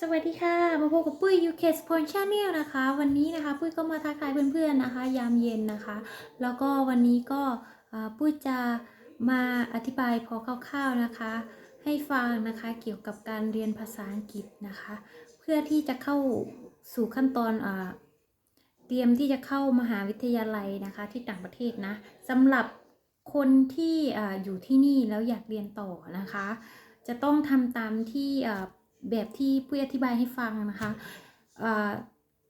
สวัสดีค่ะ มาพบกับปุ้ย UK Sport Channel นะคะ วันนี้นะคะ ปุ้ยก็มาทักทายเพื่อนๆนะคะ ยามเย็นนะคะ แล้วก็วันนี้ก็ปุ้ยจะมาอธิบายพอคร่าวๆนะคะ ให้ฟังนะคะเกี่ยวกับการเรียนภาษาอังกฤษนะคะ เพื่อที่จะเข้าสู่ขั้นตอนอเตรียมที่จะเข้ามหาวิทยาลัยนะคะ ที่ต่างประเทศนะสำหรับคนที่ออยู่ที่นี่แล้วอยากเรียนต่อนะคะ จะต้องทำตามที่ แบบที่ผู้อธิบายให้ฟังนะคะ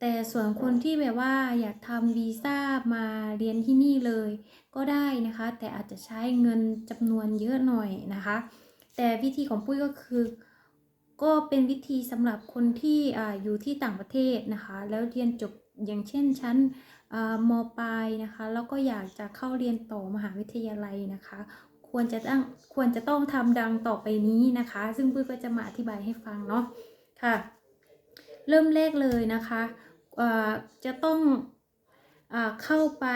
แต่ส่วนคนที่แบบว่าอยากทำวีซ่ามาเรียนที่นี่เลยก็ได้นะคะ แต่อาจจะใช้เงินจำนวนเยอะหน่อยนะคะ แต่วิธีของปุ้ยก็คือ ก็เป็นวิธีสำหรับคนที่ออยู่ที่ต่างประเทศนะคะ แล้วเรียนจบอย่างเช่นชั้นมปลายนะคะ แล้วก็อยากจะเข้าเรียนต่อมหาวิทยาลัยนะคะ ควรจะต้องควรจะต้องทำดังต่อไปนี้นะคะ ซึ่งปุ้ยก็จะมาอธิบายให้ฟังเนาะค่ะ เริ่มแรกเลยนะคะจะต้องเอเข้าไป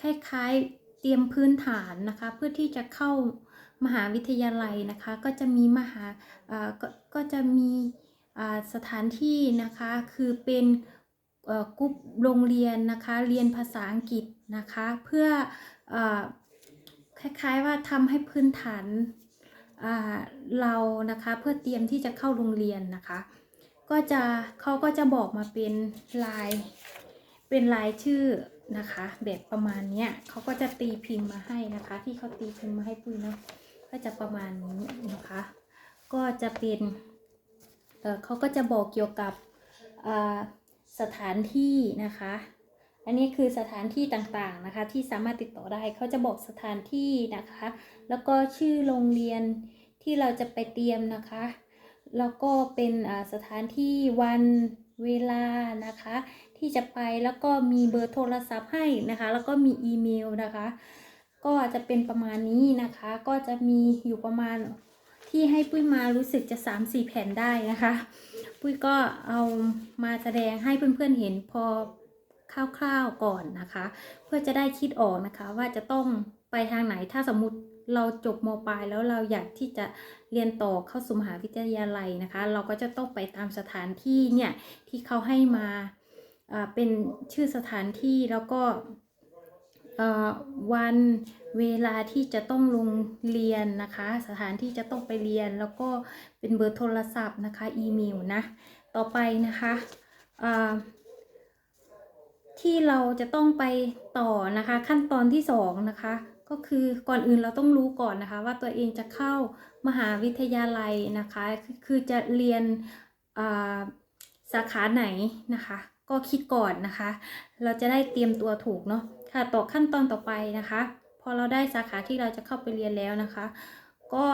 คล้ายๆเตรียมพื้นฐานนะคะ เพื่อที่จะเข้ามหาวิทยาลัยนะคะ ก็จะมีมหาก็ก็จะมีสถานที่นะคะคือเป็นกรุ๊ปโรงเรียนนะคะ เรียนภาษาอังกฤษนะคะ เพื่ออ คล้ายๆว่าทำให้พื้นฐานเรานะคะเพื่อเตรียมที่จะเข้าโรงเรียนนะคะ ก็จะเขาก็จะบอกมาเป็นลายเป็นลายชื่อนะคะ แบบประมาณเนี้ยเขาก็จะตีพิมพ์มาให้นะคะ ที่เขาตีพิมพ์มาให้ปุ้ยเนาะก็จะประมาณนี้นะคะ ก็จะเป็นเเขาก็จะบอกเกี่ยวกับสถานที่นะคะ อันนี้คือสถานที่ต่างๆนะคะ ที่สามารถติดต่อได้เขาจะบอกสถานที่นะคะ แล้วก็ชื่อโรงเรียนที่เราจะไปเตรียมนะคะ แล้วก็เป็นสถานที่วันเวลานะคะ ที่จะไปแล้วก็มีเบอร์โทรศัพท์ให้นะคะ แล้วก็มีอีเมลนะคะ ก็จะเป็นประมาณนี้นะคะ ก็จะมีอยู่ประมาณที่ให้ปุ้ยมารู้สึกจะ3-4แผ่นได้นะคะ ปุ้ยก็เอามาแสดงให้เพื่อนๆเห็นพอ คร่าวๆก่อนนะคะ เพื่อจะได้คิดออกนะคะ ว่าจะต้องไปทางไหนถ้าสมมติเราจบมปลายแล้วเราอยากที่จะเรียนต่อเข้าสู่มหาวิทยาลัยนะคะ เราก็จะต้องไปตามสถานที่เนี่ยที่เขาให้มาเป็นชื่อสถานที่แล้วก็วันเวลาที่จะต้องลงเรียนนะคะ สถานที่จะต้องไปเรียนแล้วก็เป็นเบอร์โทรศัพท์นะคะอีเมลนะต่อไปนะคะ ที่เราจะต้องไปต่อนะคะ ขั้นตอนที่สองนะคะ ก็คือก่อนอื่นเราต้องรู้ก่อนนะคะ ว่าตัวเองจะเข้ามหาวิทยาลัยนะคะ คือจะเรียนสาขาไหนนะคะ ก็คิดก่อนนะคะ เราจะได้เตรียมตัวถูกเนาะค่ะต่อขั้นตอนต่อไปนะคะ พอเราได้สาขาที่เราจะเข้าไปเรียนแล้วนะคะ ก็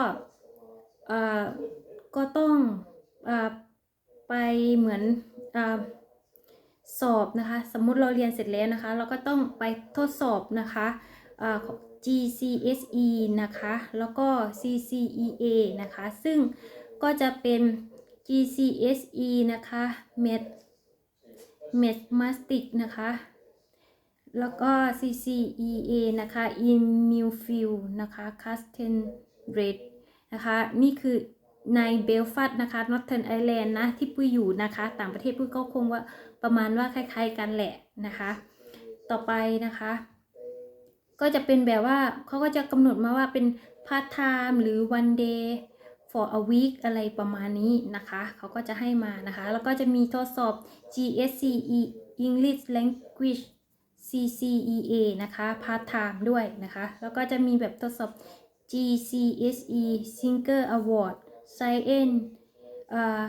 เออก็ต้องอไปเหมือนอ สอบนะคะ สมมุติเราเรียนเสร็จแล้วนะคะ เราก็ต้องไปทดสอบนะคะ GCSE นะคะ แล้วก็ CCEA นะคะ ซึ่งก็จะเป็น GCSE นะคะ Math Mathematics นะคะ แล้วก็ CCEA นะคะ In m i l f i e l d นะคะ c a s t e n r a t นะคะ นี่คือในเบลฟัดนะคะ Northern Ireland นะ ที่ปุ้ยอยู่นะคะ ต่างประเทศปุ้ยก็คงว่า ประมาณว่าคล้าย ๆ กันแหละนะคะ ต่อไปนะคะ ก็จะเป็นแบบว่าเขาก็จะกำหนดมาว่าเป็น part time หรือ one day for a week อะไรประมาณนี้นะคะ เขาก็จะให้มานะคะ แล้วก็จะมีทดสอบ GSCE English Language CCEA นะคะ part time ด้วยนะคะ แล้วก็จะมีแบบทดสอบ GCSE Singer Award Science อ่อ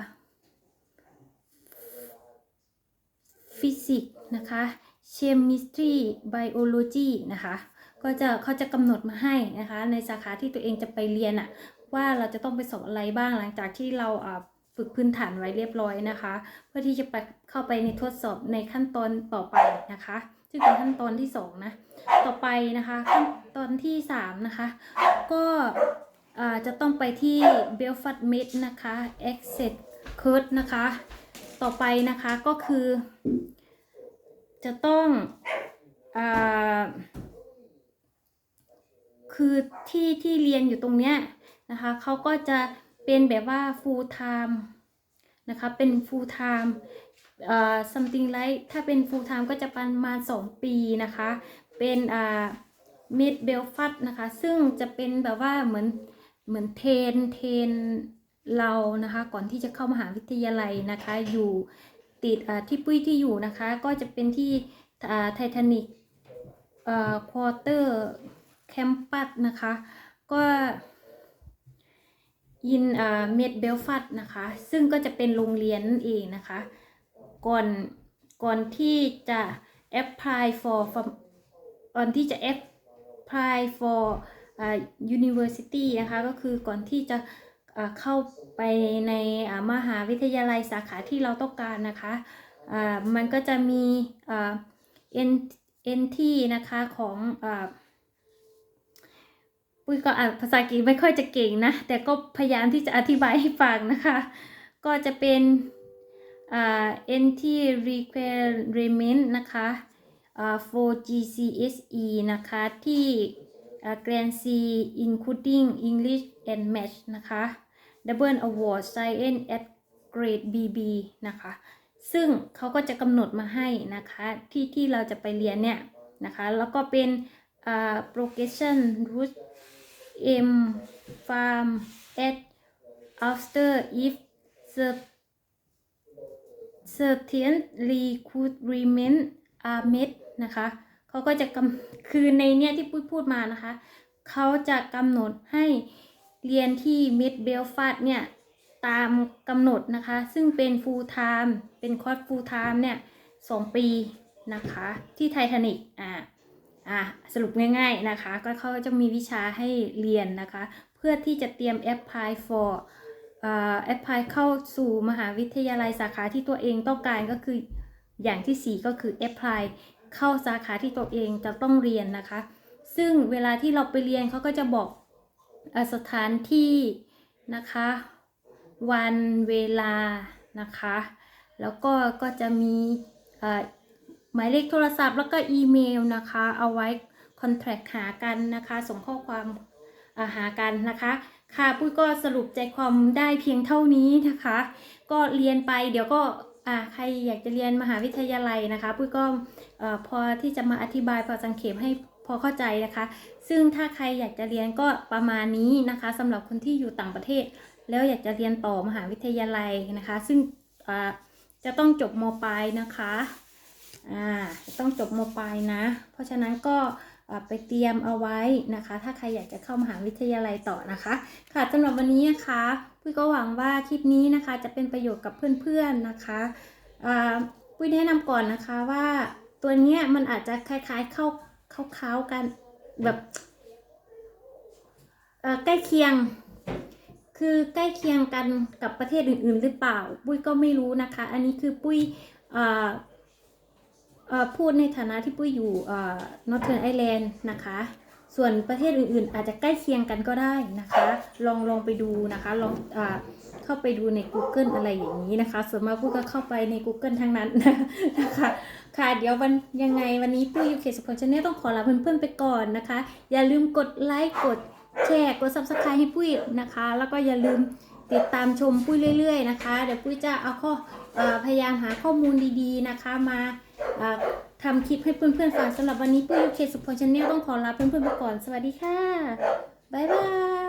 ฟิสิกส์นะคะ chemistry biology นะคะก็จะเขาจะกำหนดมาให้นะคะ ในสาขาที่ตัวเองจะไปเรียนอะว่าเราจะต้องไปสอบอะไรบ้างหลังจากที่เราฝึกพื้นฐานไว้เรียบร้อยนะคะ เพื่อที่จะไปเข้าไปในทดสอบในขั้นตอนต่อไปนะคะซึ่งเป็นขั้นตอนที่สองนะต่อไปนะคะขั้นตอนที่สามนะคะก็จะต้องไปที่ Belfast Met นะคะ Access Code นะคะ ต่อไปนะคะก็คือ จะต้องอคือที่ที่เรียนอยู่ตรงเนี้ยนะคะเขาก็จะเป็นแบบว่า full time นะคะเป็น full time อ่อ something like ถ้าเป็น full time ก็จะประมาณ 2 ปีนะคะ เป็นอ่า mid belfast นะคะ ซึ่งจะเป็นแบบว่าเหมือนเหมือนเทนเทน เรานะคะก่อนที่จะเข้ามหาวิทยาลัยนะคะอยู่ติดที่ปุ้ยที่อยู่นะคะก็จะเป็นที่ไททานิกเอ่อควอเตอร์แคมปัสนะคะ ก็ยินเมดเบลฟัดนะคะ ซึ่งก็จะเป็นโรงเรียนนั่นเองนะคะ ก่อนก่อนที่จะ apply for for- ก่อนที่จะ apply for อ่า university นะคะ ก็คือก่อนที่จะ เข้าไปในมหาวิทยาลัยสาขาที่เราต้องการนะคะมันก็จะมีอ่า N NT นะคะของอปุ้ยก็อ่านภาษาอังกฤษไม่ค่อยจะเก่งนะ แต่ก็พยายามที่จะอธิบายให้ฟังนะคะ ก็จะเป็นอ่า NT requirement นะคะอ่า for GCSE นะคะที่ Grand C including English and Math นะคะ Double Award Science at Grade BB นะคะ ซึ่งเขาก็จะกำหนดมาให้นะคะที่ที่เราจะไปเรียนเนี่ยนะคะ แล้วก็เป็นอ่า progression route M farm at after if cer- certain requirement are met นะคะเขาก็จะกำคือในเนี้ยที่ปุ้ยพูดมานะคะ เขาจะกำหนดให้ เรียนที่ Mid Belfast เนี่ย ตามกำหนดนะคะ ซึ่งเป็น full time เป็นคอร์ส full time เนี่ยสองปีนะคะ ที่ไททานิกอ่าอะสรุปง่ายๆนะคะ ก็เขาจะมีวิชาให้เรียนนะคะ เพื่อที่จะเตรียม apply for เอ่อ apply เข้าสู่มหาวิทยาลัยสาขาที่ตัวเองต้องการก็คืออย่างที่ 4 ก็คือ apply เข้าสาขาที่ตัวเองจะต้องเรียนนะคะ ซึ่งเวลาที่เราไปเรียนเขาก็จะบอก สถานที่นะคะ วันเวลานะคะ แล้วก็ก็จะมีหมายเลขโทรศัพท์แล้วก็อีเมลนะคะ เอาไว้คอนแทคหากันนะคะ ส่งข้อความาหากันนะคะ ค่ะปุ้ยก็สรุปใจความได้เพียงเท่านี้นะคะ ก็เรียนไปเดี๋ยวก็อ่าใครอยากจะเรียนมหาวิทยาลัยนะคะ ปุ้ยก็อพอที่จะมาอธิบายพอสังเขปให้ พอเข้าใจนะคะ ซึ่งถ้าใครอยากจะเรียนก็ประมาณนี้นะคะสำหรับคนที่อยู่ต่างประเทศ แล้วอยากจะเรียนต่อมหาวิทยาลัยนะคะ ซึ่งจะต้องจบมปลายนะคะอ่าต้องจบมปลายนะ เพราะฉะนั้นก็ไปเตรียมเอาไว้นะคะ ถ้าใครอยากจะเข้ามหาวิทยาลัยต่อนะคะ ค่ะสำหรับวันนี้นะคะปุ้ยก็หวังว่าคลิปนี้นะคะจะเป็นประโยชน์กับเพื่อนๆนะคะอ่าปุ้ยแนะนำก่อนนะคะว่าตัวเนี้ยมันอาจจะคล้ายๆเข้า เข้าๆกันแบบเอ่อใกล้เคียง คือใกล้เคียงกันกับประเทศอื่น ๆ หรือเปล่า ปุ้ยก็ไม่รู้นะคะ อันนี้คือปุ้ยอ่าเอ่อพูดในฐานะที่ปุ้ยอยู่เอ่อ Northern Ireland นะคะ ส่วนประเทศอื่นๆ อาจจะใกล้เคียงกันก็ได้นะคะ ลองลองไปดูนะคะ ลองอาเข้าไปดูใน Google อะไรอย่างนี้นะคะ ส่วนมากปุ้ยก็เข้าไปใน Google ทั้งนั้นนะคะ ค่ะ เดี๋ยววันยังไงวันนี้ปุ้ยยูเคสปอร์ตชาแนลต้องขอลาเพื่อนๆไปก่อนนะคะ อย่าลืมกดไลค์กดแชร์กด Subscribe ให้ปุ้ยนะคะ แล้วก็อย่าลืมติดตามชมปุ้ยเรื่อย ๆ นะคะ เดี๋ยวปุ้ยจะเอาข้ออพยายามหาข้อมูลดีๆนะคะมา ทำคลิปให้เพื่อนๆฟังสำหรับวันนี้ปุ้ยยูเคสุพรชาแนลต้องขอลาเพื่อนๆไปก่อน สวัสดีค่ะ บ๊ายบาย